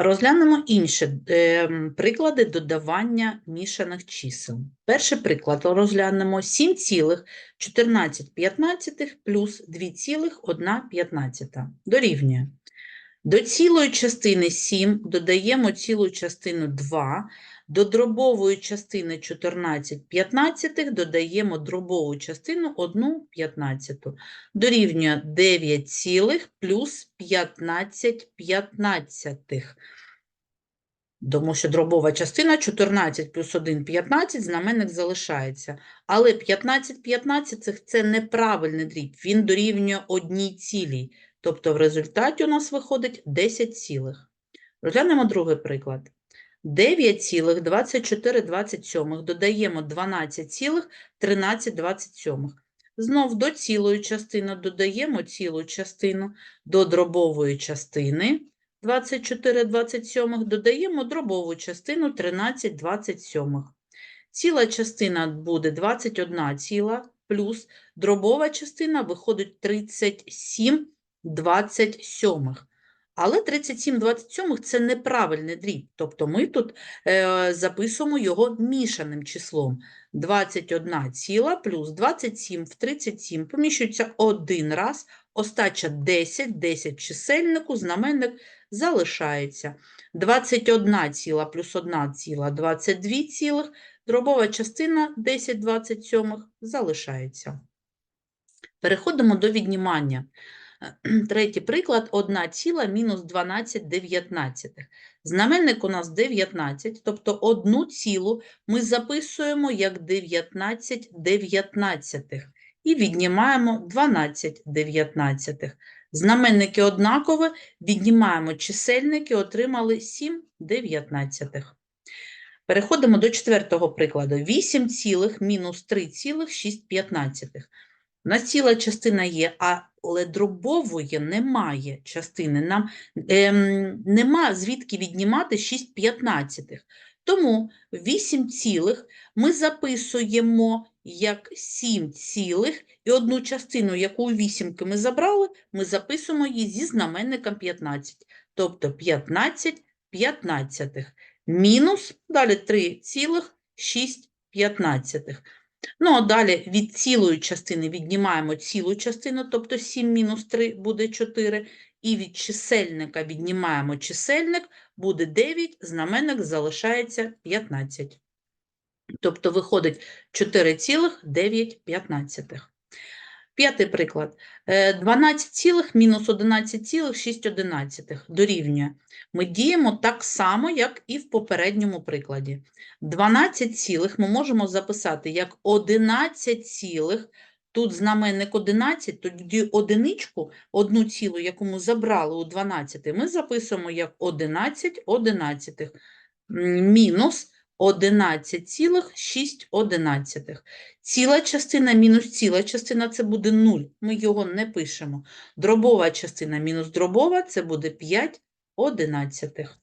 Розглянемо інші е, приклади додавання мішаних чисел. Перший приклад розглянемо 7,14 плюс 2,1 дорівнює. До цілої частини 7 додаємо цілу частину 2, до дробової частини 14 п'ятнадцятих додаємо дробову частину 1 п'ятнадцяту. Дорівнює 9 цілих плюс 15 п'ятнадцятих. Тому що дробова частина 14 плюс 1 – 15, знаменник залишається. Але 15 15 – це неправильний дріб, він дорівнює одній цілій. Тобто в результаті у нас виходить 10 цілих. Розглянемо другий приклад. 9,24 додаємо 12,13 Знов до цілої частини додаємо цілу частину, до дробової частини 24 27 додаємо дробову частину 13 27. Ціла частина буде 21 ціла плюс дробова частина виходить 37 27. Але 37 27 це неправильний дріб, тобто ми тут е, записуємо його мішаним числом. 21 ціла плюс 27 в 37 поміщується один раз, остача 10, 10 чисельнику, знаменник залишається. 21 ціла плюс 1 ціла 22 цілих, дробова частина 10 27 залишається. Переходимо до віднімання. Третій приклад 1 ціла мінус 12 дев'ятнадцятих. Знаменник у нас 19, тобто одну цілу ми записуємо як 19 дев'ятнадцятих і віднімаємо 12 дев'ятнадцятих. Знаменники однакові, віднімаємо чисельники, отримали 7 дев'ятнадцятих. Переходимо до четвертого прикладу. 8 цілих мінус 3,6 п'ятнадцятих. У нас ціла частина є, але дробової немає частини. Нам ем, нема звідки віднімати 6 п'ятнадцятих. Тому 8 цілих ми записуємо як 7 цілих, і одну частину, яку у вісімки ми забрали, ми записуємо її зі знаменником 15. Тобто 15 п'ятнадцятих. Мінус, далі 3 цілих 6 п'ятнадцятих. Ну, а далі від цілої частини віднімаємо цілу частину, тобто 7 мінус 3 буде 4, і від чисельника віднімаємо чисельник, буде 9, знаменник залишається 15. Тобто виходить 4,9. П'ятий приклад. Е, 12 цілих мінус 11,6 дорівнює. Ми діємо так само, як і в попередньому прикладі. 12 цілих ми можемо записати як 11 цілих, тут знаменник 11, тоді одиничку, одну цілу, яку ми забрали у 12, ми записуємо як 11 одинадцятих мінус 11,6. Ціла частина мінус ціла частина – це буде 0, ми його не пишемо. Дробова частина мінус дробова – це буде 5 одинадцятих.